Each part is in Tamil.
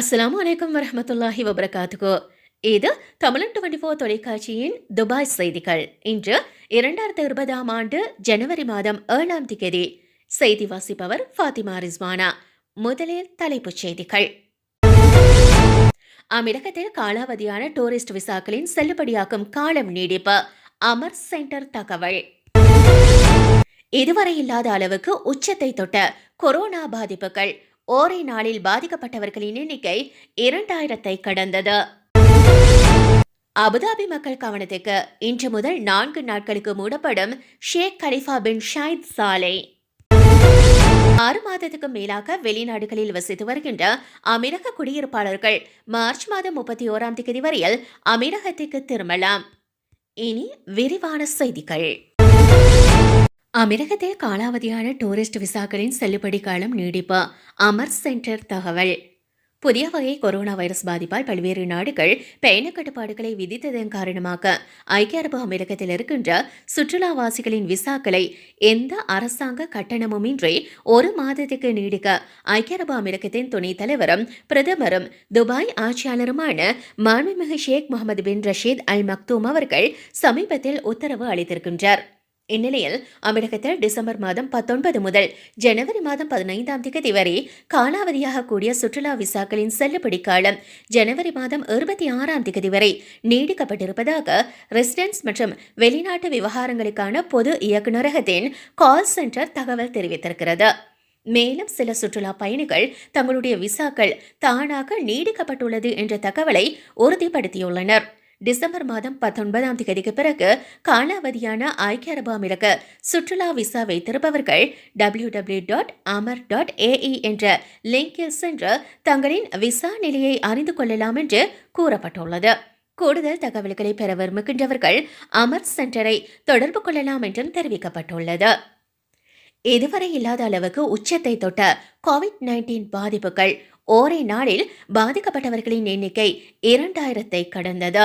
அஸ்லாம் வலைக்கம் வரமத்துல்லாஹி வபரகாத்துகோ இது தமிழன் டுவெண்டி ஃபோர் தொலைக்காட்சியின் துபாய் செய்திகள். இன்று இரண்டாயிரத்து இருபதாம் ஆண்டு ஜனவரி மாதம் ஏழாம் திகதி. செய்தி வாசிப்பவர் ஃபாத்திமா ரிஸ்வானா. முதலில் தலைப்புச் செய்திகள். அமிரகத்தில் காலாவதியான டூரிஸ்ட் விசாக்களின் செல்லுபடியாக்கும் காலம் நீடிப்பு. அமர் சென்டர் தகவல். இதுவரை இல்லாத அளவுக்கு உச்சத்தை தொட்ட கொரோனா பாதிப்புகள். ஓரை நாளில் பாதிக்கப்பட்டவர்களின் எண்ணிக்கை இரண்டாயிரத்தை கடந்தது. அபுதாபி மக்கள் கவனத்துக்கு இன்று முதல் நான்கு நாட்களுக்கு மூடப்படும் ஷேக் கலிஃபா பின் ஷாயித் சாலை. ஆறு மாதத்துக்கு மேலாக வெளிநாடுகளில் வசித்து வருகின்ற அமீரக குடியிருப்பாளர்கள் மார்ச் மாதம் முப்பத்தி ஓராம் தேதி வரையில் அமீரகத்திற்கு திரும்பலாம். இனி விரிவான செய்திகள். அமிரகத்தில் காலாவதியான டூரிஸ்ட் விசாக்களின் செல்லுபடி காலம் நீடிப்பு. அமர் சென்டர் தகவல். புதிய வகை கொரோனா வைரஸ் பாதிப்பால் பல்வேறு நாடுகள் பயண கட்டுப்பாடுகளை விதித்ததன் காரணமாக ஐக்கிய அரபு அமீரகத்தில் இருக்கின்ற சுற்றுலாவாசிகளின் விசாக்களை எந்த அரசாங்க கட்டணமுமின்றி ஒரு மாதத்துக்கு நீடிக்க ஐக்கிய அரபு அமீரகத்தின் துணைத் தலைவரும் பிரதமரும் துபாய் ஆட்சியாளருமான மாண்புமிகு ஷேக் Mohammed bin Rashid Al Maktoum அவர்கள் சமீபத்தில் உத்தரவு அளித்திருக்கின்றார். இந்நிலையில் தமிழகத்தில் டிசம்பர் மாதம் பத்தொன்பது முதல் ஜனவரி மாதம் பதினைந்தாம் தேதி வரை காலாவதியாக கூடிய சுற்றுலா விசாக்களின் செல்லுபடி காலம் ஜனவரி மாதம் இருபத்தி ஆறாம் தேதி வரை நீடிக்கப்பட்டிருப்பதாக ரெசிடென்ஸ் மற்றும் வெளிநாட்டு விவகாரங்களுக்கான பொது இயக்குநரகத்தின் கால் சென்டர் தகவல் தெரிவித்திருக்கிறது. மேலும் சில சுற்றுலா பயணிகள் தங்களுடைய விசாக்கள் தானாக நீடிக்கப்பட்டுள்ளது என்ற தகவலை உறுதிப்படுத்தியுள்ளனர். டிசம்பர் மாதம் பத்தொன்பதாம் தேதிக்கு பிறகு காலாவதியான ஐக்கிய அரபு அமீரக சுற்றுலா விசா வைத்திருப்பவர்கள் W W dot Amer dot AE என்ற லிங்கில் சென்று தங்களின் விசா நிலையை அறிந்து கொள்ளலாம் என்று கூறப்பட்டுள்ளது. கூடுதல் தகவல்களை பெற விரும்புகின்றவர்கள் அமர் சென்டரை தொடர்பு கொள்ளலாம் என்றும் தெரிவிக்கப்பட்டுள்ளது. இதுவரை இல்லாத அளவுக்கு உச்சத்தை தொட்ட கோவிட் நைன்டீன் பாதிப்புகள் ஒரே நாளில் பாதிக்கப்பட்டவர்களின் எண்ணிக்கை இரண்டாயிரத்தை கடந்தது.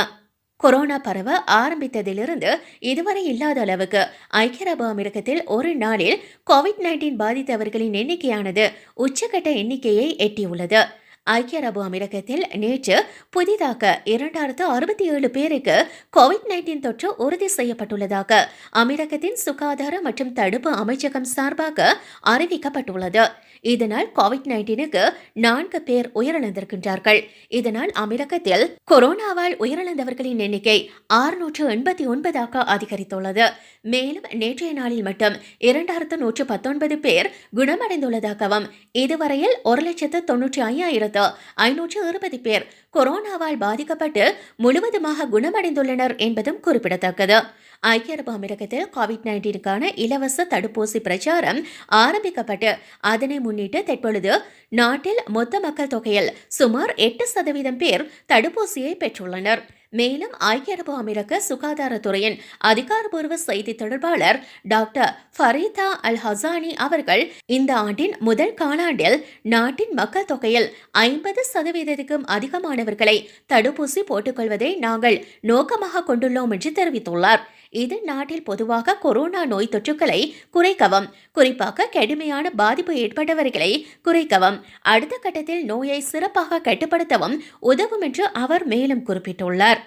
கொரோனா பரவ ஆரம்பித்ததிலிருந்து இதுவரை இல்லாத அளவுக்கு ஐக்கிய அரபு அமீரகத்தில் ஒரு நாளில் கோவிட் நைன்டீன் பாதித்தவர்களின் எண்ணிக்கையானது உச்சக்கட்ட எண்ணிக்கையை எட்டியுள்ளது. ஐக்கிய அரபு அமீரகத்தில் நேற்று புதிதாக இரண்டாயிரத்து அறுபத்தி ஏழு பேருக்கு கோவிட் நைன்டீன் தொற்று உறுதி செய்யப்பட்டுள்ளதாக அமீரகத்தின் சுகாதார மற்றும் தடுப்பு அமைச்சகம் சார்பாக அறிவிக்கப்பட்டுள்ளது. இதனால் கோவிட் நைன்டீனுக்கு நான்கு பேர் உயிரிழந்திருக்கின்றார்கள். இதனால் அமீரகத்தில் கொரோனாவால் உயிரிழந்தவர்களின் எண்ணிக்கை ஆறுநூற்று எண்பத்தி ஒன்பதாக அதிகரித்துள்ளது. மேலும் நேற்றைய நாளில் மட்டும் இரண்டாயிரத்து நூற்று பத்தொன்பது பேர் குணமடைந்துள்ளதாகவும் இதுவரையில் ஒரு லட்சத்து தொன்னூற்றி ஐயாயிரத்து ஐநூற்று இருபது பேர் கொரோனாவால் பாதிக்கப்பட்டு முழுவதுமாக குணமடைந்துள்ளனர் என்பதும் குறிப்பிடத்தக்கது. ஐக்கிய அரபு அமீரகத்தில் கோவிட் நைன்டீனுக்கான இலவச தடுப்பூசி பிரச்சாரம் ஆரம்பிக்கப்பட்டு அதனை முன்னிட்டு தற்பொழுது நாட்டில் மொத்த மக்கள் தொகையில் சுமார் எட்டு சதவீதம் பேர் தடுப்பூசியை பெற்றுள்ளனர். மேலும் ஐக்கிய அரபு அமீரக சுகாதாரத்துறையின் அதிகாரப்பூர்வ செய்தி தொடர்பாளர் டாக்டர் ஃபரீதா அல் ஹசானி அவர்கள் இந்த ஆண்டின் முதல் காலாண்டில் நாட்டின் மக்கள் தொகையில் ஐம்பது சதவீதத்துக்கும் அதிகமானவர்களை தடுப்பூசி போட்டுக்கொள்வதை நாங்கள் நோக்கமாக கொண்டுள்ளோம் என்று தெரிவித்துள்ளார். இது நாட்டில் பொதுவாக கொரோனா நோய் தொற்றுக்களை குறைக்கவும் குறிப்பாக கடுமையான பாதிப்பு ஏற்பட்டவர்களை குறைக்கவும் அடுத்த கட்டத்தில் நோயை சிறப்பாக கட்டுப்படுத்தவும் உதவும் என்று அவர் மேலும் குறிப்பிட்டுள்ளார்.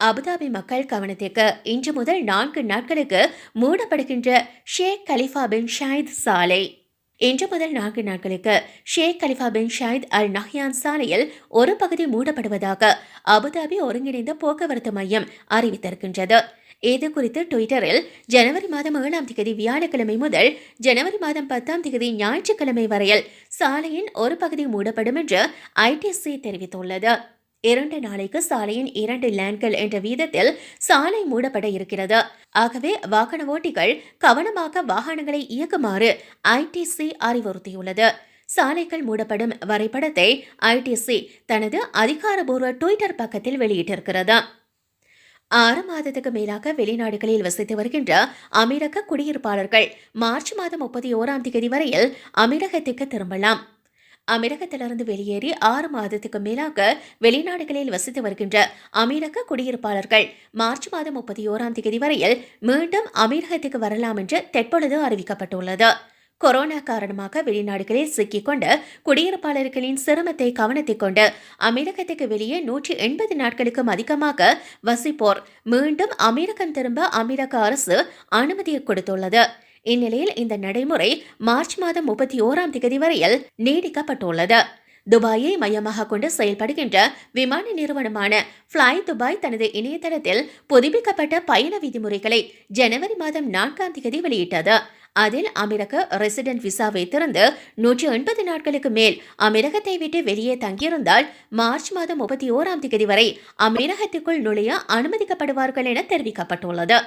அபுதாபி மக்கள் கவனத்திற்கு இன்று முதல் நான்கு நாட்களுக்கு மூடப்படுகின்ற ஷேக் கலிஃபா பின் ஷாயித் சாலை. இன்று முதல் நான்கு நாட்களுக்கு Sheikh Khalifa bin Shahid Al Nahyan சாலையில் ஒரு பகுதி மூடப்படுவதாக அபுதாபி ஒருங்கிணைந்த போக்குவரத்து மையம் அறிவித்திருக்கின்றது. இது குறித்து ட்விட்டரில் ஜனவரி மாதம் ஏழாம் தேதி வியாழக்கிழமை முதல் ஜனவரி மாதம் பத்தாம் தேதி ஞாயிற்றுக்கிழமை வரையில் சாலையின் ஒரு பகுதி மூடப்படும் என்று ஐடிசி தெரிவித்துள்ளது. இரண்டு நாளைக்கு சாலையின் இரண்டு லேன்கள் என்ற வீதத்தில் சாலை மூடப்பட இருக்கிறது. ஆகவே வாகன ஓட்டிகள் கவனமாக வாகனங்களை இயக்குமாறு ஐடிசி அறிவுறுத்தியுள்ளது. சாலைகள் மூடப்படும் வரைபடத்தை ஐடிசி தனது அதிகாரபூர்வ ட்விட்டர் பக்கத்தில் வெளியிட்டிருக்கிறது. ஆறு மாதத்துக்கு மேலாக வெளிநாடுகளில் வசித்து வருகின்ற அமீரக குடியிருப்பாளர்கள் மார்ச் மாதம் முப்பத்தி ஓராம் தேதி வரையில் அமீரகத்துக்கு திரும்பலாம். அமீரகத்திலிருந்து வெளியேறி ஆறு மாதத்துக்கு மேலாக வெளிநாடுகளில் வசித்து வருகின்ற அமீரக குடியிருப்பாளர்கள் மார்ச் மாதம் முப்பத்தி ஓராம் தேதி வரையில் மீண்டும் அமீரகத்துக்கு வரலாம் என்று தற்பொழுது அறிவிக்கப்பட்டுள்ளது. கொரோனா காரணமாக வெளிநாடுகளில் சிக்கிக்கொண்ட குடியிருப்பாளர்களின் சிரமத்தை கவனத்தில் கொண்டு அமெரிக்கத்துக்கு வெளியே நூற்றி எண்பது நாட்களுக்கும் அதிகமாக வசிப்போர் மீண்டும் அமெரிக்கம் திரும்ப அமெரிக்க அரசு அனுமதியை கொடுத்துள்ளது. இந்நிலையில் இந்த நடைமுறை மார்ச் மாதம் முப்பத்தி ஓராம் தேதி வரையில் நீடிக்கப்பட்டுள்ளது. துபாயை மையமாக கொண்டு செயல்படுகின்ற விமான நிறுவனமான ஃப்ளை துபாய் தனது இணையதளத்தில் புதுப்பிக்கப்பட்ட பயண விதிமுறைகளை ஜனவரி மாதம் நான்காம் தேதி வெளியிட்டது. அதில் அமெரிக்க ரெசிடென்ட் விசாவை திறந்து நூற்றி எண்பது நாட்களுக்கு மேல் அமெரிக்கத்தை விட்டு வெளியே தங்கியிருந்தால் மார்ச் மாதம் முப்பத்தி ஓராம் தேதி வரை அமெரிக்கத்துக்குள் நுழைய அனுமதிக்கப்படுவார்கள் என தெரிவிக்கப்பட்டுள்ளது.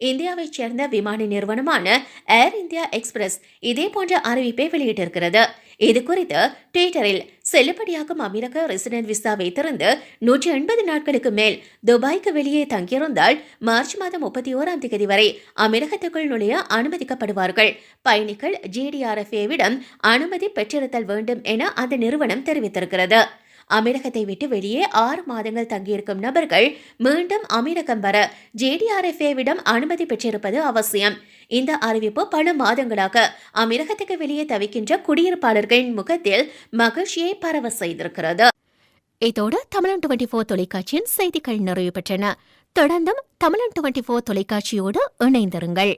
இந்தியாவைச் சேர்ந்த விமான நிறுவனமான ஏர் இந்தியா எக்ஸ்பிரஸ் இதே போன்ற அறிவிப்பை வெளியிட்டிருக்கிறது. இது குறித்து ட்விட்டரில் செல்லுபடியாகும் அமெரிக்க ரெசிடென்ட் விசாவை திறந்து நூற்றி எண்பது நாட்களுக்கு மேல் துபாய்க்கு வெளியே தங்கியிருந்தால் மார்ச் மாதம் முப்பத்தி ஓராம் தேதி வரை அமெரிக்கத்துக்குள் நுழைய அனுமதிக்கப்படுவார்கள். பயணிகள் ஜிடிஆர்எஃப்ஏவிடம் அனுமதி பெற்றிருத்தல் வேண்டும் என அந்த நிறுவனம் தெரிவித்திருக்கிறது. அமீரகத்தை விட்டு வெளியே ஆறு மாதங்கள் தங்கியிருக்கும் நபர்கள் மீண்டும் அமீரகம் வர ஜேடிஆர்எஃப்ஏவிடம் அனுமதி பெற்றிருப்பது அவசியம். இந்த அறிவிப்பு பல மாதங்களாக அமீரகத்துக்கு வெளியே தவிக்கின்ற குடியிருப்பாளர்களின் முகத்தில் மகிழ்ச்சியை பரவ செய்திருக்கிறது. இதோடு தமிழன் டுவெண்டி ஃபோர் தொலைக்காட்சியின் செய்திகள் நிறைவு பெற்றன. தொடர்ந்தும் தமிழன் டுவெண்டி ஃபோர் தொலைக்காட்சியோடு இணைந்திருங்கள்.